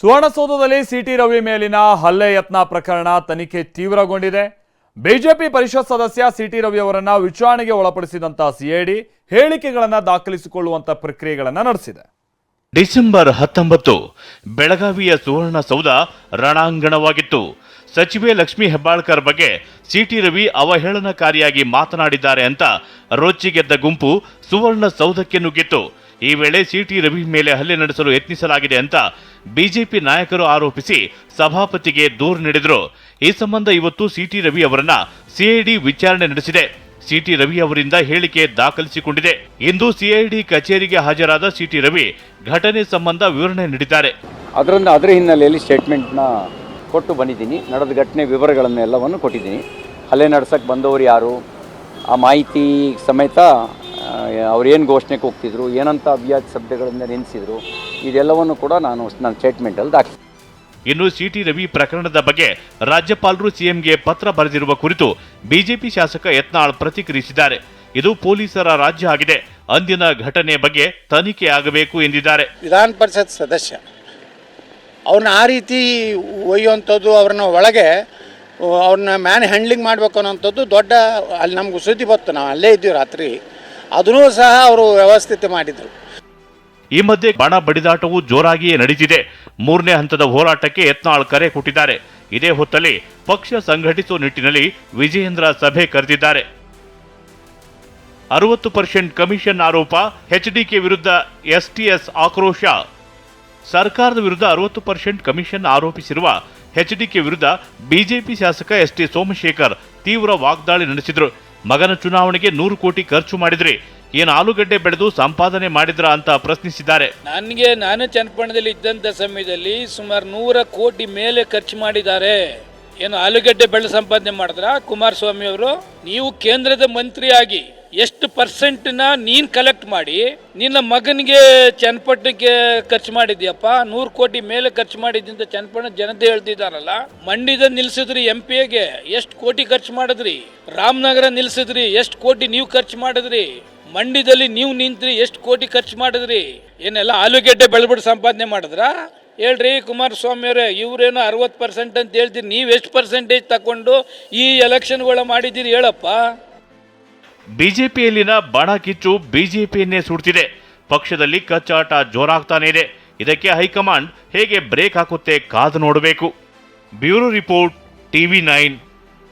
ಸುವರ್ಣಸೌಧದಲ್ಲಿ city Ravi ಮೇಲಿನ ಹಲ್ಲೆ ಯತ್ನ ಪ್ರಕರಣ ತನಿಖೆ ತೀವ್ರಗೊಂಡಿದೆ. ಬಿಜೆಪಿ ಪರಿಷತ್ ಸದಸ್ಯ ಸಿಟಿ ರವಿ ಅವರನ್ನ ವಿಚಾರಣೆಗೆ ಒಳಪಡಿಸಿದಂತಹ ಸಿಐಡಿ ಹೇಳಿಕೆಗಳನ್ನು ದಾಖಲಿಸಿಕೊಳ್ಳುವಂತ ಪ್ರಕ್ರಿಯೆಗಳನ್ನು ನಡೆಸಿದೆ. ಡಿಸೆಂಬರ್ ಹತ್ತೊಂಬತ್ತು ಬೆಳಗಾವಿಯ ಸುವರ್ಣಸೌಧ ರಣಾಂಗಣವಾಗಿತ್ತು. ಸಚಿವೆ ಲಕ್ಷ್ಮಿ ಹೆಬ್ಬಾಳ್ಕರ್ ಬಗ್ಗೆ ಸಿಟಿ ರವಿ ಅವಹೇಳನಕಾರಿಯಾಗಿ ಮಾತನಾಡಿದ್ದಾರೆ ಅಂತ ರೊಚ್ಚಿಗೆದ್ದ ಗುಂಪು ಸುವರ್ಣಸೌಧಕ್ಕೆ ನುಗ್ಗಿತ್ತು. ಈ ವೇಳೆ ಸಿಟಿ ರವಿ ಮೇಲೆ ಹಲ್ಲೆ ನಡೆಸಲು ಯತ್ನಿಸಲಾಗಿದೆ ಅಂತ ಬಿಜೆಪಿ ನಾಯಕರು ಆರೋಪಿಸಿ ಸಭಾಪತಿಗೆ ದೂರು ನೀಡಿದರು. ಈ ಸಂಬಂಧ ಇವತ್ತು ಸಿಟಿ ರವಿ ಅವರನ್ನ ಸಿಐಡಿ ವಿಚಾರಣೆ ನಡೆಸಿದೆ. ಸಿಟಿ ರವಿ ಅವರಿಂದ ಹೇಳಿಕೆ ದಾಖಲಿಸಿಕೊಂಡಿದೆ. ಇಂದು ಸಿಐಡಿ ಕಚೇರಿಗೆ ಹಾಜರಾದ ಸಿಟಿ ರವಿ ಘಟನೆ ಸಂಬಂಧ ವಿವರಣೆ ನೀಡಿದ್ದಾರೆ. ಅದರಿಂದ ಅದರ ಹಿನ್ನೆಲೆಯಲ್ಲಿ ಸ್ಟೇಟ್ಮೆಂಟ್ನ ಕೊಟ್ಟು ಬಂದಿದ್ದೀನಿ. ನಡೆದ ಘಟನೆ ವಿವರಗಳನ್ನೆಲ್ಲವನ್ನು ಕೊಟ್ಟಿದ್ದೀನಿ. ಹಲ್ಲೆ ನಡೆಸಕ್ಕೆ ಬಂದವರು ಯಾರು? ಆ ಮಾಹಿತಿ ಸಮೇತ ಅವ್ರೇನು ಘೋಷಣೆಗೆ ಹೋಗ್ತಿದ್ರು ಏನಂತ ಅವ್ಯಾಜ ಶಬ್ದಗಳಿಂದ ನೆನೆಸಿದ್ರು ಇದೆಲ್ಲವನ್ನು ಕೂಡ ನಾನು ನನ್ನ ಸ್ಟೇಟ್ಮೆಂಟಲ್ಲಿ ದಾಖಲೆ ಇನ್ನು ಸಿಟಿ ರವಿ ಪ್ರಕರಣದ ಬಗ್ಗೆ ರಾಜ್ಯಪಾಲರು ಸಿಎಂಗೆ ಪತ್ರ ಬರೆದಿರುವ ಕುರಿತು ಬಿಜೆಪಿ ಶಾಸಕ ಯತ್ನಾಳ್ ಪ್ರತಿಕ್ರಿಯಿಸಿದ್ದಾರೆ. ಇದು ಪೊಲೀಸರ ರಾಜ್ಯ ಆಗಿದೆ. ಅಂದಿನ ಘಟನೆ ಬಗ್ಗೆ ತನಿಖೆ ಆಗಬೇಕು ಎಂದಿದ್ದಾರೆ. ವಿಧಾನ ಪರಿಷತ್ ಸದಸ್ಯ ಅವ್ರನ್ನ ಆ ರೀತಿ ಒಯ್ಯುವಂಥದ್ದು ಅವ್ರನ್ನ ಒಳಗೆ ಅವ್ರನ್ನ ಮ್ಯಾನ್ ಹ್ಯಾಂಡ್ಲಿಂಗ್ ಮಾಡಬೇಕು ಅನ್ನೋಂಥದ್ದು ದೊಡ್ಡ ಅಲ್ಲಿ ನಮ್ಗೆ ಸುದ್ದಿ ಬತ್ತು ನಾವು ಅಲ್ಲೇ ಇದ್ದೀವಿ ರಾತ್ರಿ. ಅದನ್ನೂ ಸಹ ಅವರು ವ್ಯವಸ್ಥಿತ ಮಾಡಿದರು. ಈ ಮಧ್ಯೆ ಬಣ ಬಡಿದಾಟವು ಜೋರಾಗಿಯೇ ನಡೆದಿದೆ. ಮೂರನೇ ಹಂತದ ಹೋರಾಟಕ್ಕೆ ಯತ್ನಾಳ್ ಕರೆ ಕೊಟ್ಟಿದ್ದಾರೆ. ಇದೇ ಹೊತ್ತಲ್ಲಿ ಪಕ್ಷ ಸಂಘಟಿಸುವ ನಿಟ್ಟಿನಲ್ಲಿ ವಿಜಯೇಂದ್ರ ಸಭೆ ಕರೆದಿದ್ದಾರೆ. ಅರವತ್ತು ಪರ್ಸೆಂಟ್ ಕಮಿಷನ್ ಆರೋಪ ಎಚ್ಡಿಕೆ ವಿರುದ್ಧ ಎಸ್ಟಿಎಸ್ ಆಕ್ರೋಶ. ಸರ್ಕಾರದ ವಿರುದ್ಧ ಅರವತ್ತು ಪರ್ಸೆಂಟ್ ಕಮಿಷನ್ ಆರೋಪಿಸಿರುವ ಎಚ್ಡಿಕೆ ವಿರುದ್ಧ ಬಿಜೆಪಿ ಶಾಸಕ ಎಸ್ ಟಿ ಸೋಮಶೇಖರ್ ತೀವ್ರ ವಾಗ್ದಾಳಿ ನಡೆಸಿದ್ರು. ಮಗನ ಚುನಾವಣೆಗೆ ನೂರು ಕೋಟಿ ಖರ್ಚು ಮಾಡಿದ್ರಿ. ಏನು ಆಲೂಗಡ್ಡೆ ಬೆಳೆದು ಸಂಪಾದನೆ ಮಾಡಿದ್ರ ಅಂತ ಪ್ರಶ್ನಿಸಿದ್ದಾರೆ. ನನಗೆ ನಾನು ಚನ್ನಪಟ್ಟಣದಲ್ಲಿ ಇದ್ದಂಥ ಸಮಯದಲ್ಲಿ ಸುಮಾರು ನೂರ ಕೋಟಿ ಮೇಲೆ ಖರ್ಚು ಮಾಡಿದ್ದಾರೆ. ಏನು ಆಲೂಗಡ್ಡೆ ಬೆಳೆ ಸಂಪಾದನೆ ಮಾಡಿದ್ರ ಕುಮಾರಸ್ವಾಮಿ ಅವರು? ನೀವು ಕೇಂದ್ರದ ಮಂತ್ರಿಯಾಗಿ ಎಷ್ಟು ಪರ್ಸೆಂಟ್ನ ನೀನು ಕಲೆಕ್ಟ್ ಮಾಡಿ, ನಿನ್ನ ಮಗನಿಗೆ ಚನ್ನಪಟ್ಟಣಕ್ಕೆ ಖರ್ಚು ಮಾಡಿದ್ಯಪ್ಪ, ನೂರು ಕೋಟಿ ಮೇಲೆ ಖರ್ಚು ಮಾಡಿದ್ದಿಂದ ಚನ್ನಪಟ್ಟಣ ಜನತೆ ಹೇಳ್ತಿದ್ದಾರಲ್ಲ ಮಂಡ್ಯದ ನಿಲ್ಸಿದ್ರಿ ಎಂ ಪಿಗೆ ಎಷ್ಟು ಕೋಟಿ ಖರ್ಚು ಮಾಡಿದ್ರಿ, ರಾಮನಗರ ನಿಲ್ಸಿದ್ರಿ ಎಷ್ಟು ಕೋಟಿ ನೀವು ಖರ್ಚು ಮಾಡಿದ್ರಿ, ಮಂಡ್ಯದಲ್ಲಿ ನೀವು ನಿಂತ್ರಿ ಎಷ್ಟು ಕೋಟಿ ಖರ್ಚು ಮಾಡಿದ್ರಿ, ಏನೆಲ್ಲ ಆಲೂಗೆಡ್ಡೆ ಬೆಳೆಬಿಟ್ಟು ಸಂಪಾದನೆ ಮಾಡಿದ್ರಾ? ಹೇಳ್ರಿ ಕುಮಾರಸ್ವಾಮಿ ಅವರೇ, ಇವ್ರೇನು ಅರವತ್ತು ಪರ್ಸೆಂಟ್ ಅಂತ ಹೇಳ್ತೀರಿ, ನೀವು ಎಷ್ಟು ಪರ್ಸೆಂಟೇಜ್ ತಗೊಂಡು ಈ ಎಲೆಕ್ಷನ್ಗಳ ಮಾಡಿದ್ದೀರಿ ಹೇಳಪ್ಪ. ಬಿಜೆಪಿಯಲ್ಲಿನ ಬಣ ಕಿಚ್ಚು ಬಿಜೆಪಿಯನ್ನೇ ಸುಡ್ತಿದೆ. ಪಕ್ಷದಲ್ಲಿ ಕಚ್ಚಾಟ ಜೋರಾಗ್ತಾನೇ ಇದೆ. ಇದಕ್ಕೆ ಹೈಕಮಾಂಡ್ ಹೇಗೆ ಬ್ರೇಕ್ ಹಾಕುತ್ತೆ ಕಾದು ನೋಡಬೇಕು. Bureau report TV nine.